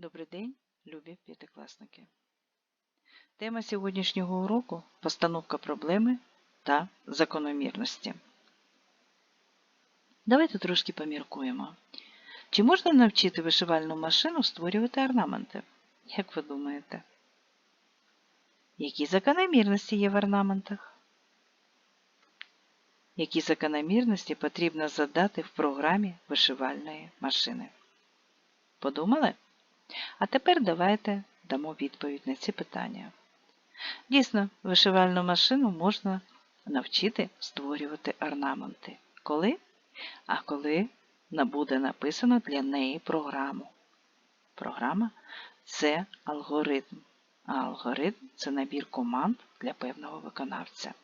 Добрий день, любі п'ятикласники. Тема сьогоднішнього уроку постановка проблеми та закономірності. Давайте трошки поміркуємо. Чи можна навчити вишивальну машину створювати орнаменти? Як ви думаєте? Які закономірності є в орнаментах? Які закономірності потрібно задати в програмі вишивальної машини? Подумали? А тепер давайте дамо відповідь на ці питання. Дійсно, вишивальну машину можна навчити створювати орнаменти. Коли? А коли буде написано для неї програму. Програма це алгоритм, а алгоритм це набір команд для певного виконавця.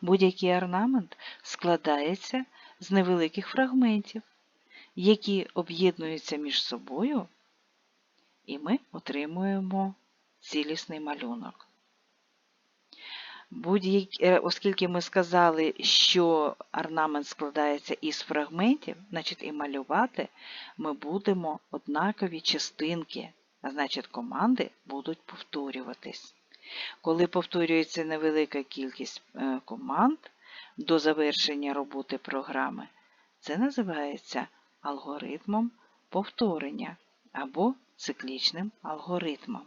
Будь-який орнамент складається з невеликих фрагментів, які об'єднуються між собою і ми отримуємо цілісний малюнок. Е, оскільки ми сказали, що орнамент складається із фрагментів, значить і малювати ми будемо однакові частинки, а значить команди будуть повторюватись. Коли повторюється невелика кількість е, команд до завершення роботи програми, це називається алгоритмом повторення або циклічним алгоритмом.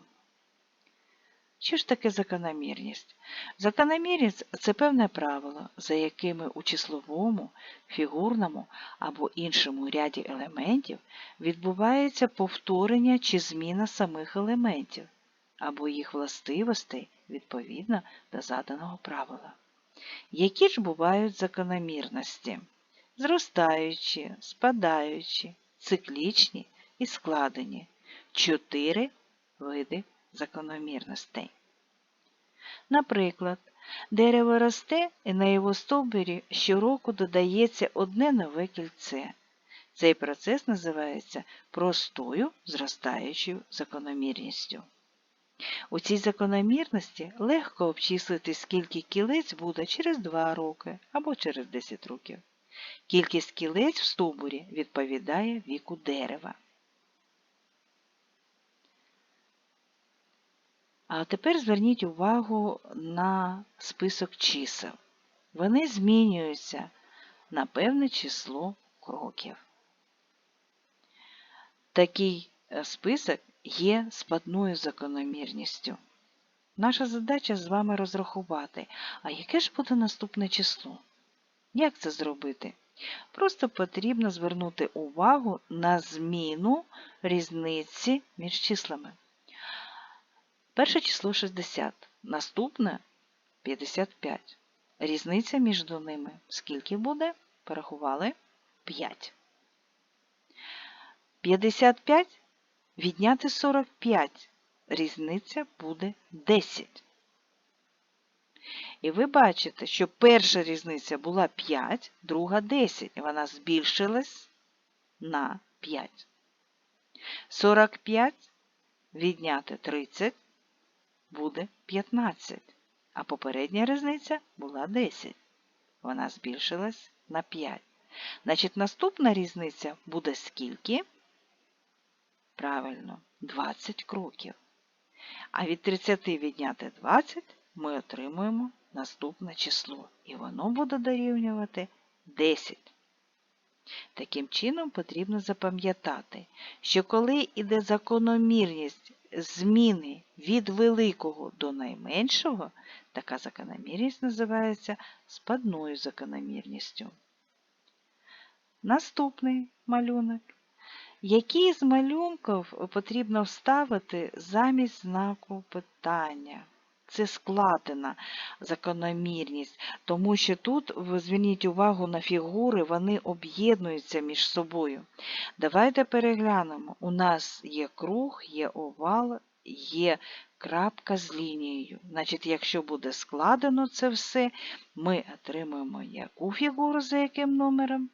Що ж таке закономірність? Закономірність це певне правило, за якими у числовому, фігурному або іншому ряді елементів відбувається повторення чи зміна самих елементів або їх властивостей відповідно до заданого правила. Які ж бувають закономірності? Зростаючі, спадаючі, циклічні і складені чотири види закономірностей. Наприклад, дерево росте і на його стовбурі щороку додається одне нове кільце. Цей процес називається простою зростаючою закономірністю. У цій закономірності легко обчислити, скільки кілець буде через 2 роки або через 10 років. Кількість кілець в стовбурі відповідає віку дерева. А тепер зверніть увагу на список чисел. Вони змінюються на певне число кроків. Такий е, список є спадною закономірністю. Наша задача з вами розрахувати, а яке ж буде наступне число? Як це зробити? Просто потрібно звернути увагу на зміну різниці між числами. Перше число 60, наступне 55. Різниця між ними скільки буде? Порахували 5. 55 відняти 45. Різниця буде 10. І ви бачите, що перша різниця була 5, друга 10. І вона збільшилась на 5. 45 відняти 30 буде 15, а попередня різниця була 10. Вона збільшилась на 5. Значить, наступна різниця буде скільки? Правильно, 20 кроків. А від 30 відняти 20 ми отримуємо наступне число. І воно буде дорівнювати 10. Таким чином потрібно запам'ятати, що коли йде закономірність зміни від великого до найменшого, така закономірність називається спадною закономірністю. Наступний малюнок. Який з малюнків потрібно вставити замість знаку питання? Це складена закономірність, тому що тут, зверніть увагу на фігури, вони об'єднуються між собою. Давайте переглянемо. У нас є круг, є овал, є крапка з лінією. Значить, якщо буде складено це все, ми отримуємо яку фігуру за яким номером?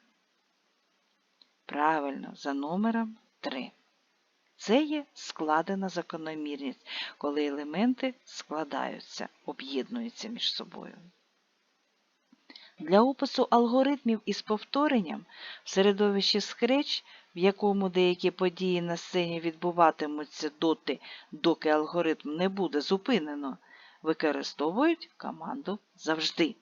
Правильно, за номером 3. Це є складена закономірність, коли елементи складаються, об'єднуються між собою. Для опису алгоритмів із повторенням в середовищі Scratch в якому деякі події на сцені відбуватимуться доти, доки алгоритм не буде зупинено, використовують команду завжди.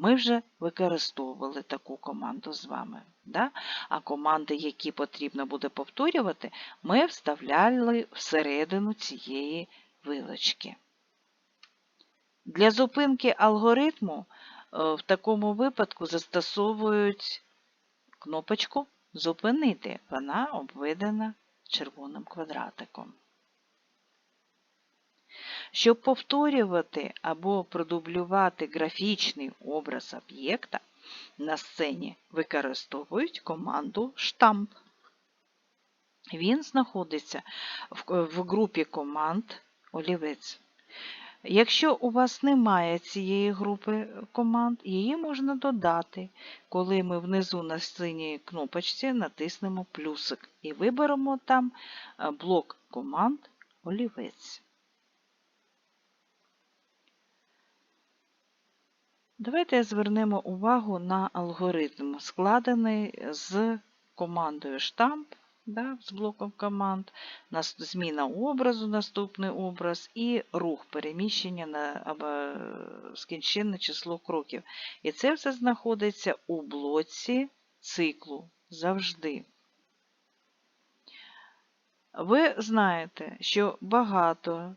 Ми вже використовували таку команду з вами. Да? А команди, які потрібно буде повторювати, ми вставляли всередину цієї вилочки. Для зупинки алгоритму е, в такому випадку застосовують кнопочку Зупинити. Вона обведена червоним квадратиком. Щоб повторювати або продублювати графічний образ об'єкта, на сцені використовують команду штамп. Він знаходиться в, групі команд олівець. Якщо у вас немає цієї групи команд, її можна додати, коли ми внизу на синій кнопочці натиснемо плюсик і виберемо там е, блок команд олівець. Давайте звернемо увагу на алгоритм, складений з командою штамп, да, з блоком команд, зміна образу, наступний образ і рух переміщення на або скінченне число кроків. І це все знаходиться у блоці циклу завжди. Ви знаєте, що багато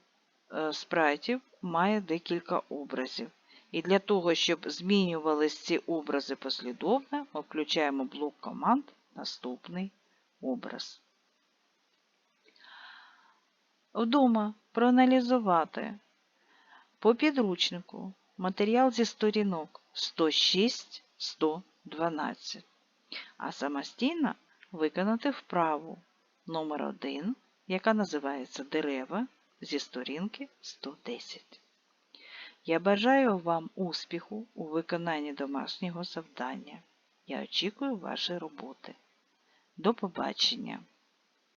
е, спрайтів має декілька образів. І для того, щоб змінювались ці образи послідовно, ми включаємо блок команд Наступний образ. Вдома проаналізувати по підручнику матеріал зі сторінок 106-112, а самостійно виконати вправу номер 1 яка називається Дерева зі сторінки 110. Я бажаю вам успіху у виконанні домашнього завдання. Я очікую вашої роботи. До побачення!